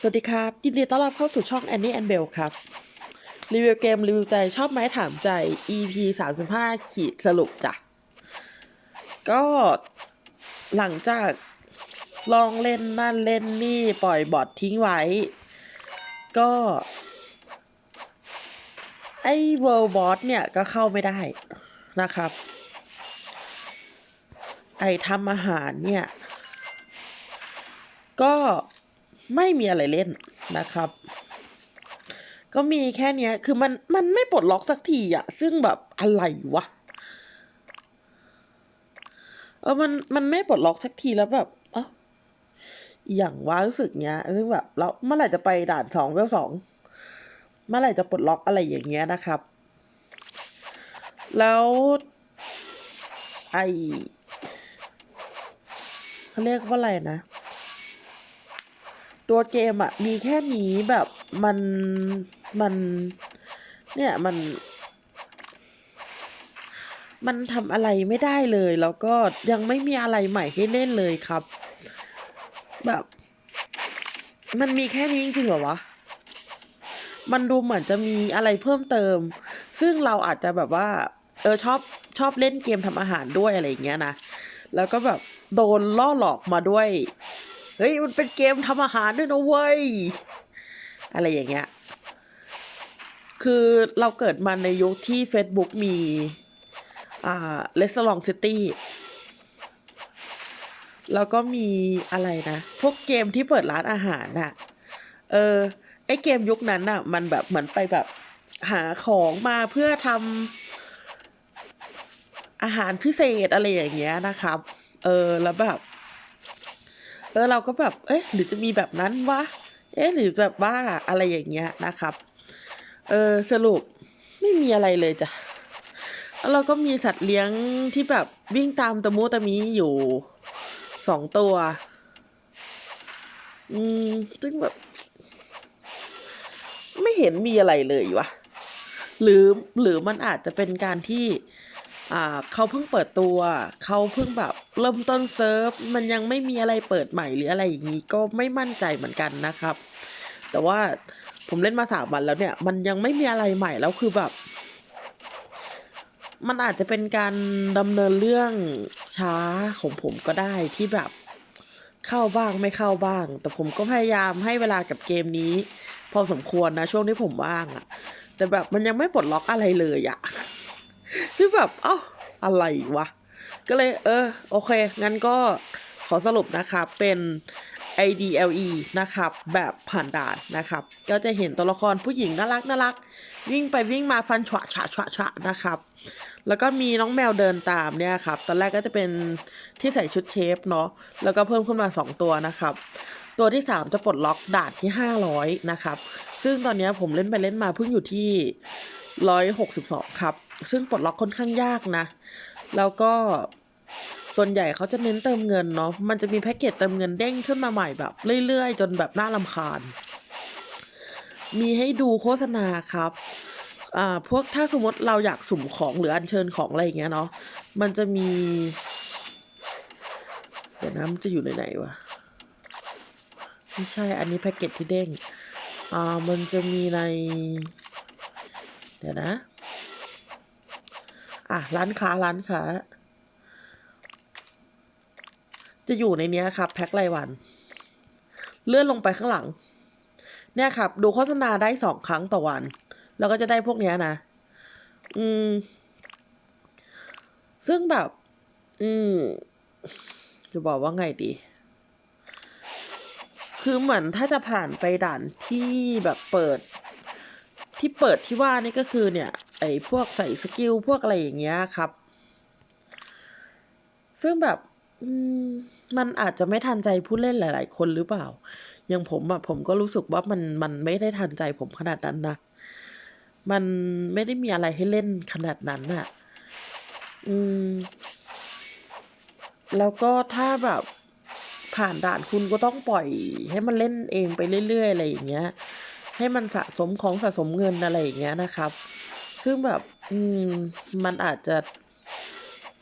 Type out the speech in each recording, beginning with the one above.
สวัสดีครับยินดีต้อนรับเข้าสู่ช่อง Annie and Bell ครับ รีวิวเกม รีวิวใจชอบไหมถามใจ EP 35ขีดสรุปจ้ะ ก็หลังจากลองเล่นนั่นเล่นนี่ปล่อยบอททิ้งไว้ ก็ ไอ้ World Boss เนี่ยก็เข้าไม่ได้นะครับ ไอ้ทำอาหารเนี่ย ก็ ไม่มีอะไรเล่นนะครับ ก็มีแค่เนี้ยคือมันมันไม่ปลดล็อกสักทีอะซึ่งแบบอะไรวะเออมันมันไม่ปลดล็อกสักทีแล้วแบบเอ้าอย่างว่ารู้สึกเนี้ยซึ่งแบบแล้วเมื่อไหร่จะไปด่านสองเวลสองเมื่อไหร่จะปลดล็อกอะไรอย่างเงี้ยนะครับ แล้วไอเขาเรียกว่าอะไรนะ ตัวเกมอะมีแค่นี้แบบมันมัน เนี่ยมัน มันทำอะไรไม่ได้เลย แล้วก็ยังไม่มีอะไรใหม่ให้เล่นเลยครับ แบบ มันมีแค่นี้จริงๆเหรอวะมันดูเหมือนจะมีอะไรเพิ่มเติม ซึ่งเราอาจจะแบบว่า เออชอบชอบเล่นเกมทำอาหารด้วยอะไรอย่างเงี้ยนะ แล้วก็แบบโดนล่อหลอกมาด้วย เฮ้ยมันเป็นเกมทำอาหารด้วยนะเว้ย อะไรอย่างเงี้ย คือเราเกิดมาในยุคที่ Facebook มี อ่า Restaurant City แล้วก็มีอะไรนะ พวกเกมที่เปิดร้านอาหารน่ะ เออ ไอเกมยุคนั้นน่ะ มันแบบเหมือนไปแบบหาของมาเพื่อทำอาหารพิเศษอะไรอย่างเงี้ยนะครับ เออ แล้วแบบ เออเราก็แบบ เอ๊ะ หรือจะมีแบบนั้นวะ เอ๊ะ หรือแบบว่าอะไรอย่างเงี้ยนะครับ เออสรุปไม่มีอะไรเลยจ้ะ แล้วเราก็มีสัตว์เลี้ยงที่แบบวิ่งตามตะมูตะมีอยู่สองตัว อืม ซึ่งแบบ ไม่เห็นมีอะไรเลยวะ หรือหรือมันอาจจะเป็นการที่ เขาเพิ่งเปิดตัว เขาเพิ่งแบบเริ่มต้นเซิร์ฟ มันยังไม่มีอะไรเปิดใหม่หรืออะไรอย่างนี้ก็ไม่มั่นใจเหมือนกันนะครับ แต่ว่าผมเล่นมาสามวันแล้วเนี่ย มันยังไม่มีอะไรใหม่แล้วคือแบบ มันอาจจะเป็นการดำเนินเรื่องช้าของผมก็ได้ที่แบบเข้าบ้างไม่เข้าบ้าง แต่ผมก็พยายามให้เวลากับเกมนี้ พอสมควรนะ ช่วงที่ผมว่างอะแต่แบบมันยังไม่ปลดล็อกอะไรเลยอะ คือแบบ เอ้า อะไรวะ ก็เลย เออ โอเค งั้นก็ขอสรุปนะครับเป็น IDLE นะครับ แบบผ่านด่านนะครับ ก็จะเห็นตัวละครผู้หญิงน่ารักน่ารัก วิ่งไปวิ่งมาฟันฉะฉะฉะฉะนะครับ แล้วก็มีน้องแมวเดินตามเนี่ยครับ ตอนแรกก็จะเป็นที่ใส่ชุดเชฟเนาะ แล้วก็เพิ่มขึ้นมา 2 ตัวนะครับ ตัวที่ 3 จะปลดล็อกด่านที่ 500 นะครับ ซึ่งตอนนี้ผมเล่นไปเล่นมาเพิ่งอยู่ที่ 162 ครับ ซึ่งปลดล็อกค่อนข้างยากนะ แล้วก็ส่วนใหญ่เขาจะเน้นเติมเงินเนาะ มันจะมีแพ็กเกจเติมเงินเด้งขึ้นมาใหม่แบบเรื่อยๆ จนแบบน่าลำคาญ มีให้ดูโฆษณาครับอ่าพวกถ้าสมมติเราอยากสุ่มของหรืออัญเชิญของอะไรอย่างเงี้ยเนาะ มันจะมี เดี๋ยวนะมันจะอยู่ไหนวะ ไม่ใช่ อันนี้แพ็กเกจที่เด้ง อ่า มันจะมีใน เดี๋ยวนะ อะ ร้านค้าร้านค้า จะอยู่ในเนี้ยครับ แพ็ครายวัน เลื่อนลงไปข้างหลัง เนี่ยครับ ดูโฆษณาได้สองครั้งต่อวัน แล้วก็จะได้พวกเนี้ยนะ อืม ซึ่งแบบ อืม จะบอกว่าไงดีคือเหมือนถ้าจะผ่านไปด่านที่แบบเปิด ที่เปิดที่ว่านี่ก็คือเนี่ย ไอ้พวกใส่สกิลพวกอะไรอย่างเงี้ยครับ ซึ่งแบบมมันอาจจะไม่ทันใจผู้เล่นหลาย ๆ คนหรือเปล่า อย่างผมอะผมก็รู้สึกว่ามันมันไม่ได้ทันใจผมขนาดนั้นนะ มันไม่ได้มีอะไรให้เล่นขนาดนั้นอะอืม แล้วก็ถ้าแบบผ่านด่านคุณก็ต้องปล่อยให้มันเล่นเองไปเรื่อย ๆ อะไรอย่างเงี้ย ให้มันสะสมของสะสมเงินอะไรอย่างเงี้ยนะครับ ซึ่งแบบอืมมันอาจจะ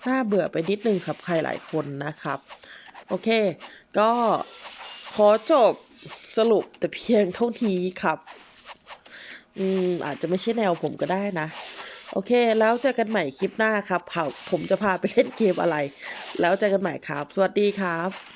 น่าเบื่อไปนิดนึงสำหรับใครหลายคนนะครับ โอเค ก็ขอจบสรุปแต่เพียงเท่านี้ครับอืมอาจจะไม่ใช่แนวผมก็ได้นะ โอเค แล้วเจอกันใหม่คลิปหน้าครับเผาผมจะพาไปเล่นเกมอะไร แล้วเจอกันใหม่ครับ สวัสดีครับ